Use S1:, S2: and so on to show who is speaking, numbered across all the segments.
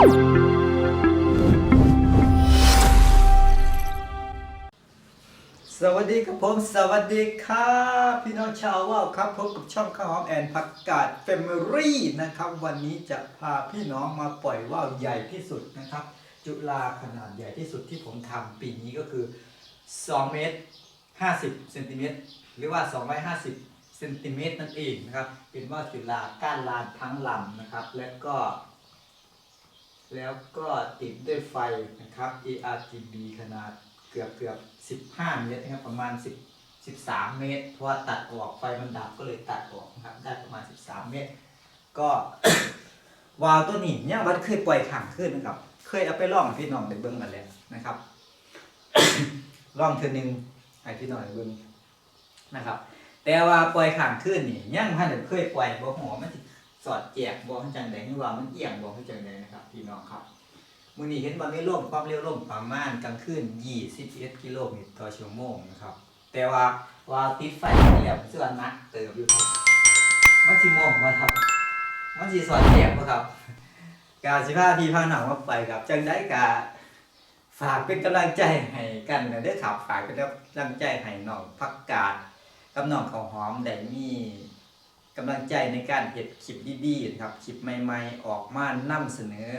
S1: สวัสดีครับผมสวัสดีครับพี่น้องชาวว่าวครับพบกับช่องข้าวหอมแอนผักกาดเฟมิลี่นะครับ วันนี้จะพาพี่น้องมาปล่อยว่าวใหญ่ที่สุดนะครับ จุฬาขนาดใหญ่ที่สุดที่ผมทำปีนี้ก็คือ 2 เมตร 50เซนติเมตรหรือว่า 250เซนติเมตรนั่นเองนะครับ เป็นว่าวจุฬาก้านลานทั้งลำนะครับ และก็ แล้วก็ติดด้วยไฟนะครับ ARGB ขนาดเกือบเกือบ15 เมตรนะครับประมาณ 10 13 เมตร เพราะว่าตัดออกไฟมันดับก็เลยตัดออกนะครับได้ประมาณ 13 เมตร ก็วาล์วตัวนี้เนี่ยวัดเคยปล่อยขังขึ้นนะครับ เคยเอาไปล่องพี่น้องไปเบิ้งมาแล้วนะครับล่องเทือนึงให้พี่น้องไปเบิ้งนะครับ แต่ว่าปล่อยขังขึ้นนี่ยังพันเคยปล่อยบ่หัวมันสิ สอดแจกบ่ให้จังใดหรือว่ามันเอียงบ่ให้จังใดนะครับพี่น้องครับมื้อนี้เห็นว่ามีลมความเร็วลมประมาณกลางคืน21กิโลเมตรต่อชั่วโมงนะครับ แต่ว่าว่าติดไฟไปแล้วเสื้อนักเติบอยู่ครับมันสิม่วงบ่ครับมันสิสอดแจกบ่ครับกาสิพาพี่พาหนังมาไปครับจังได้กาฝากเป็นกำลังใจให้กันนะเด้อครับฝากเป็นกำลังใจให้น้องพักกาดกับน้องข้าวหอมได้มี กำลังใจในการเห็ดคลิปดีๆนะครับคลิปใหม่ๆ ออกมานำเสนอ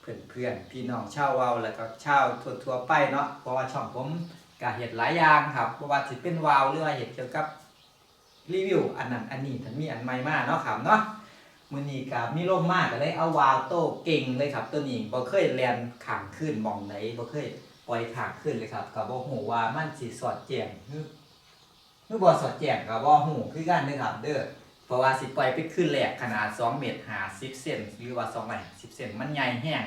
S1: เพื่อนๆพี่น้องชาวเวาแล้วก็ชาวทั่วๆไปเนาะเพราะว่าช่องผมก็เห็ดหลายอย่างครับเพราะว่าสิเป็นวาวหรือว่าเห็ดเกี่ยวกับรีวิวอันนั้นอันนี้ทันมีอันใหม่มากเนาะครับเนาะมือนี้กับมีลมมากก็เลยเอาวาวโต้เก่งเลยครับ ตัวนี้บ่เคยแลนขางขึ้นมองไหนบ่เคยปล่อยขางขึ้นเลยครับกับบ่ฮู้ว่ามันสิสอดแจ้งหรือหรือบ่สอดแจ้งกับบ่ฮู้คือกันเด้อครับ เด้อ เพราะว่าสิปล่อยไปขึ้นแรกขนาด2เมตรหา10เซนหรือว่า2เมตร10เซนมันใหญ่แห้ง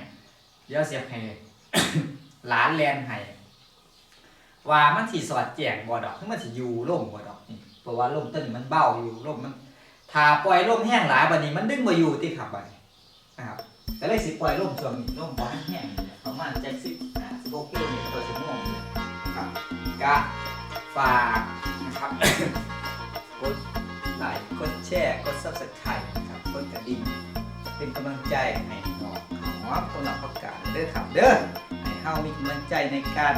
S1: เดี๋ยวเสียให้หลานแลนให้ว่ามันสิสอดแจงบ่ดอกมันสิอยู่ลมบ่ดอกนี่เพราะว่าลมต้นมันเบาอยู่ลมมันถ้าปล่อยลมแห้งหลายบัดนี้มันดึงมาอยู่ที่ขับบัดนี้นะครับก็เลยสิปล่อยลมช่วงนี้ลมบ่แห้งประมาณจักสิบสิบหกกิโลเมตรต่อชั่วโมงเนี่ยครับก็ฝากนะครับกดไลค์กด ชร์ กด subscribe นะครับกดกระดิ่งเป็นกำลังใจให้น้องขอคนละประกาศเด้อครับเด้อให้เฮามีกำลังใจในการ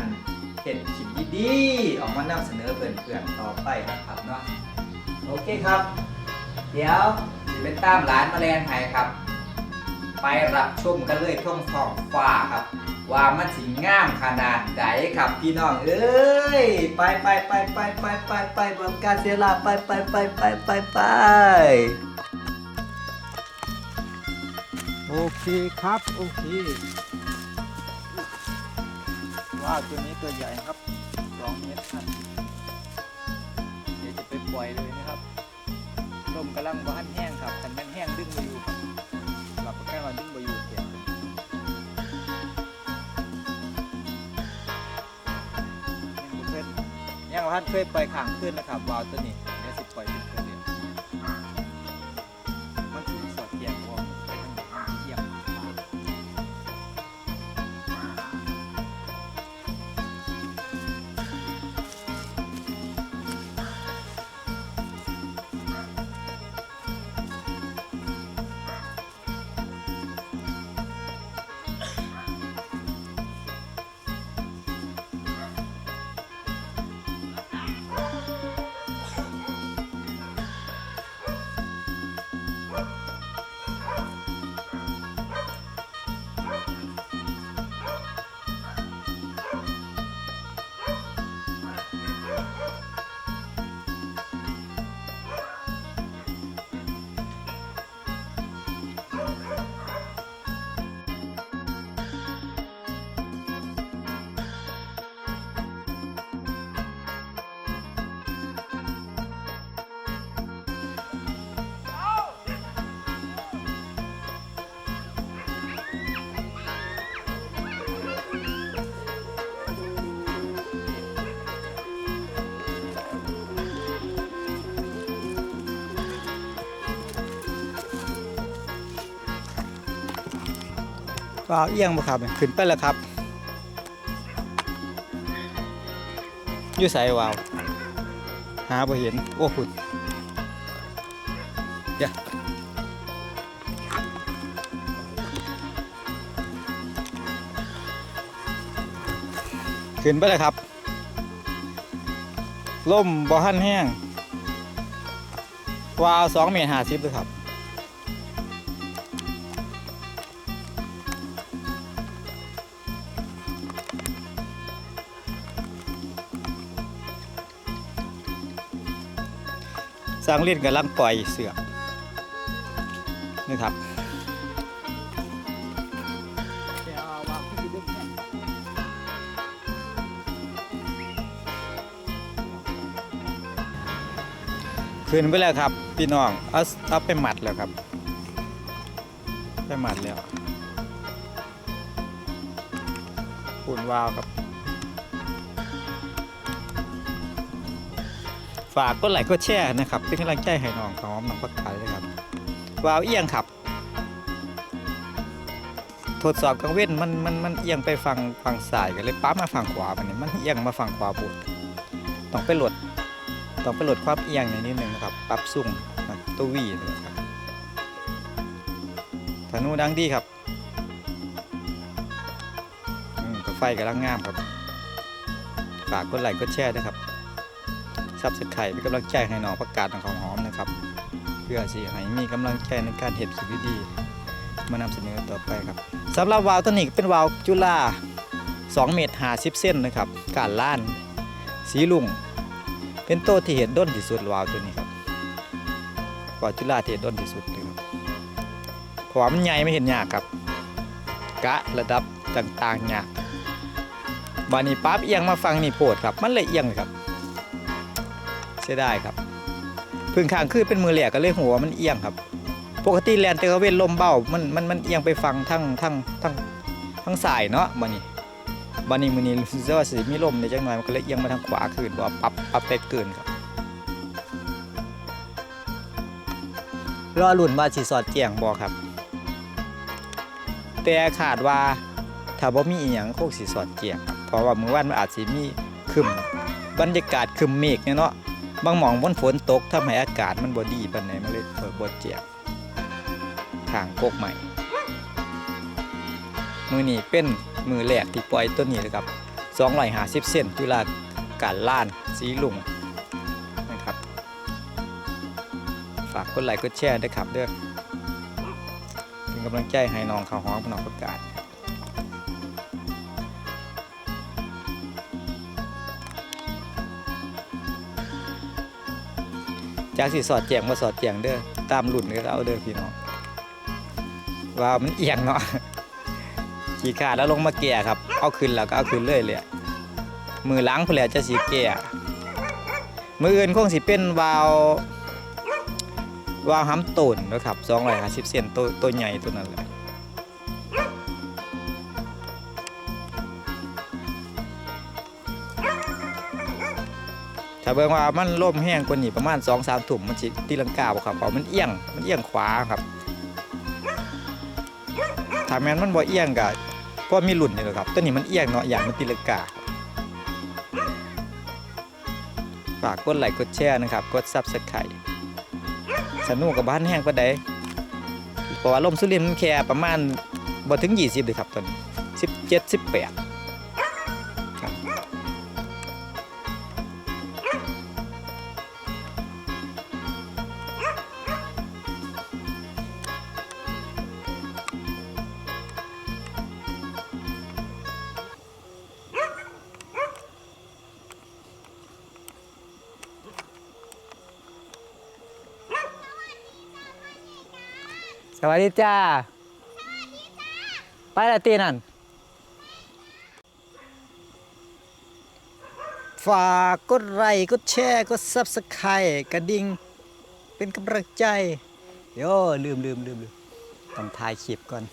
S1: เห็นคลิปดีๆออกมานำเสนอเพื่อนๆต่อไปนะครับเนาะโอเคครับ เดี๋ยวเป็นตามร้านมาแลนไห้ครับ ไปรับชมกันเลยท่องท้องฟ้าครับ ว่ามันสิงามขนาดไหนครับพี่น้องเอ้ยไปไปไปไปไปไปไปแบบการเสียลาไปไปไปไปไปไปโอเคครับ โอเคว้าวตัวนี้ตัวใหญ่ครับสองเมตรครับเดี๋ยวจะไปปล่อยเลยนะครับลมกำลังบ้านแห้งครับ ท่านเคยปล่อยขางขึ้นนะครับวาวตัวนี้เดี๋ยวสิปล่อยเป็น วาวเอียงมาครับขึ้นไปแล้วครับอยู่ใส่วาว หาบ่เห็น โอ้คุณเดี๋ยวขึ้นไปเลยครับล่มบ่หันแห้งวาวสองเมตรห้าสิบเลยครับ สร้างเล่นกับลังปล่อยเสือกนี่ครับขึ้นไปแล้วครับ พี่น้องเอาเอาไปหมัดแล้วครับ ไปหมัดแล้วปุ่นวาวครับ ฝากก็ไลค์ก็แชร์นะครับ เป็นกำลังใจให้น้องของน้องพักขายเลยครับวาวเอียงครับ ทดสอบกลางเว้นมันมันมันเอียงไปฝั่งฝั่งซ้ายกันเลยป้ามาฝั่งขวามันนี่มันเอียงมาฝั่งขวาบุดต้องไปโหลดต้องไปโหลดความเอียงอย่างนิดนึงนะครับ ปรับสุ่งตัววีนะครับธนูดังดีครับอืมก็ไฟกำลังงามครับ ฝากกดไลค์กดแชร์นะครับ ซับสไครต์เป็นกำลังใจให้น้องประกาศของของหอมนะครับ เพื่อสิให้มีกำลังใจในการเห็นคลิปดีมานำเสนอต่อไปครับสำหรับวาล์วตัวนี้เป็นวาล์วจุฬา2 เมตร50เส้นนะครับการล้าน สีลุงเป็นโต้ที่เห็นด้นที่สุดวาล์วตัวนี้ครับวาล์วจุฬาที่เห็นด้นที่สุดเลยครับเพราะว่ามันใหญ่ไม่เห็นยากครับ กะระดับต่างๆยากบานี้ปั๊บเอียงมาฟังนี่โปรดครับ มันเลยเอียงเลยครับ เสียดายครับพึ่งข้างคือเป็นมือแหลกก็เลยหัวมันเอียงครับ ปกติแลนเตอร์เวนลมเบ้ามันมันมันเอียงไปฟังทั้งทั้งทั้งทั้งสายเนาะบานี้บานี้มือนี้รู้สึกว่าสิมีลมในจังหน่อยมันก็เลยเอียงมาทางขวาคืนว่าปับปับไปเกินครับรอลุ่นว่าสิสอดแจ้งบ่ครับ แต่ขาดว่าถ้าบ่มีอีหยังคงสิสอดแจ้งเพราะว่ามือวานมันอาจสิมีคึมบรรยากาศคึมเมฆเนาะ บางหมองบนฝนตกทำให้อากาศมันบดีปานไหนมันเลยเปิดบดเจียงทางโกกใหม่ มือนี้เป็นมือแรกที่ปล่อยตัวนี้เลยครับ250เซนจุฬาการล้านสีลุงนะครับ ฝากกดไลค์กดแชร์ด้วยครับเด้อเป็นกำลังใจให้น้องข้าวหอมน้องประกาศ จากสิสอดแจงมาสอดแจงเด้อตามรุ่นก็เอาเด้อพี่น้องว่ามันเอียงเนาะขี่ขาดแล้วลงมาแก่ครับ เอาขึ้นแล้วก็เอาขึ้นเรื่อยเลยมือล้างเพื่อจะสีแก่มืออื่นคงสิเป็นวาววาวห้ำต้นนะครับสองร้อยห้าสิบเซนตัวตัวใหญ่ตัวนั้นเลย ถ้าเบิ่งว่ามันล่มแห้งกว่านี้ประมาณ2อสามถุ่มมันสิตีลังกาบ่ครับเพราะมันเอียงมันเอียงขวาครับถ้าแม่นมันบ่เอียงก็เพราะมีหลุ่นนี่แหละครับตัวนี้มันเอียงเนาะอย่างมันตีลังกาฝากกดไลค์กดแชร์นะครับกด Subscribe สนุกกับบ้านแห้งปานใดเพราะว่าลมสุรินทร์มันแค่ประมาณบ่ถึง 20เลยครับตอนนี้17 18 วัสดีจ้า ไปละตีนั่น ฝากกดไลค์กดแชร์กดซับสไครต์กระดิ่งเป็นกำลังใจโย่ลืมลืมลืมลืมต้องถ่ายคลิปก่อน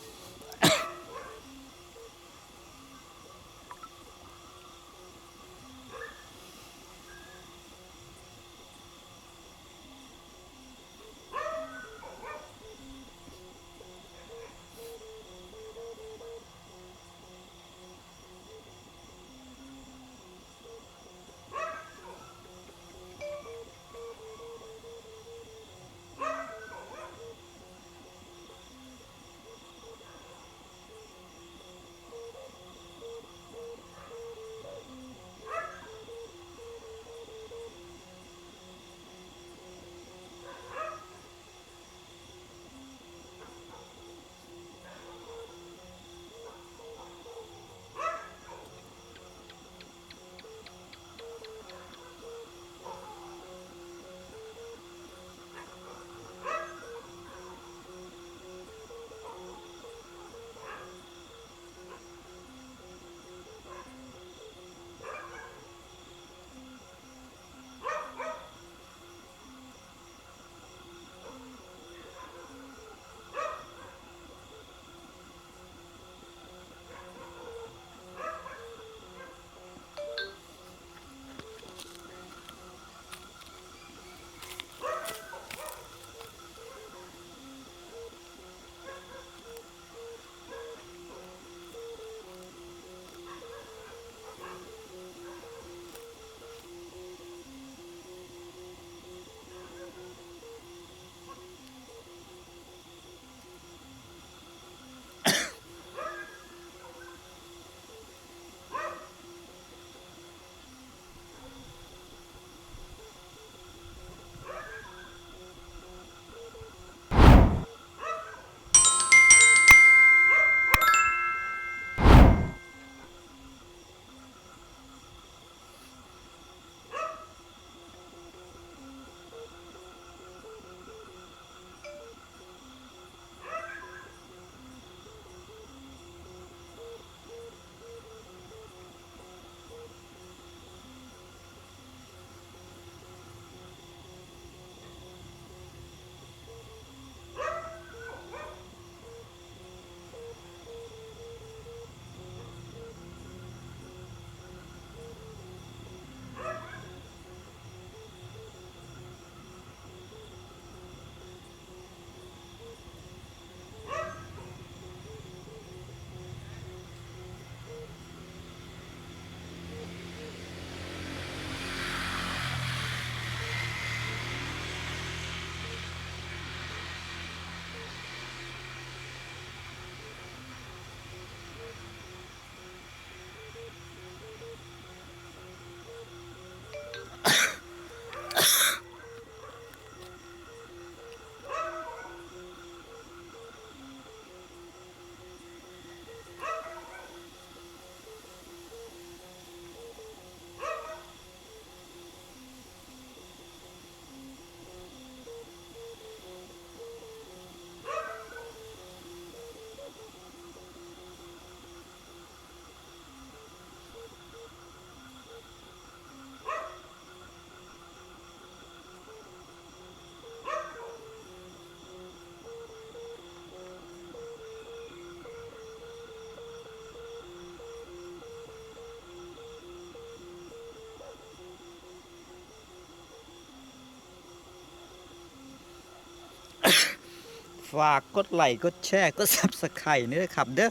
S1: ฝากกดไลค์กดแชร์กด Subscribe นี่นะครับ เด้อ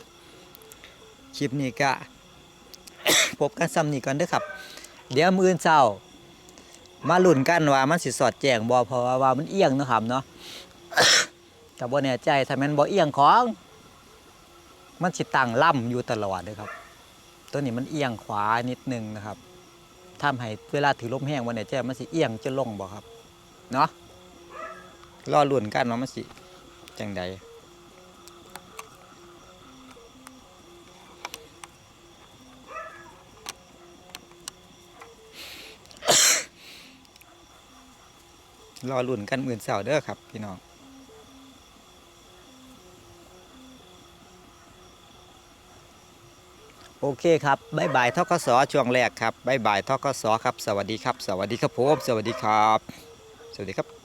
S1: คลิปนี้ก็พบกันซ้ำนี้ก่อนเด้อครับ เดี๋ยวมืออื่นเช้า มาลุ้นกันว่ามันสิสอดแจงบ่เพราะว่าว่ามันเอียงนะครับเนาะก็บ่แน่ใจถ้าม่นบ่เอียงของ มันสิตั้งล่ำอยู่ตลอดเลยครับ ตัวนี้มันเอียงขวานิดนึงนะครับทำให้เวลาถือลมแห้งบ่แน่ใจมันสิเอียงจะลงบ่ครับ เนาะรอลุ้นกันว่ามันสิ จังใดรอลุ้นกันมื่นเสาร์เด้อครับ พี่น้องโอเคครับบายบายทกสช่วงแรกครับบายบายทกสครับ สวัสดีครับ สวัสดีครับผม สวัสดีครับ สวัสดีครับสวัสดีครับ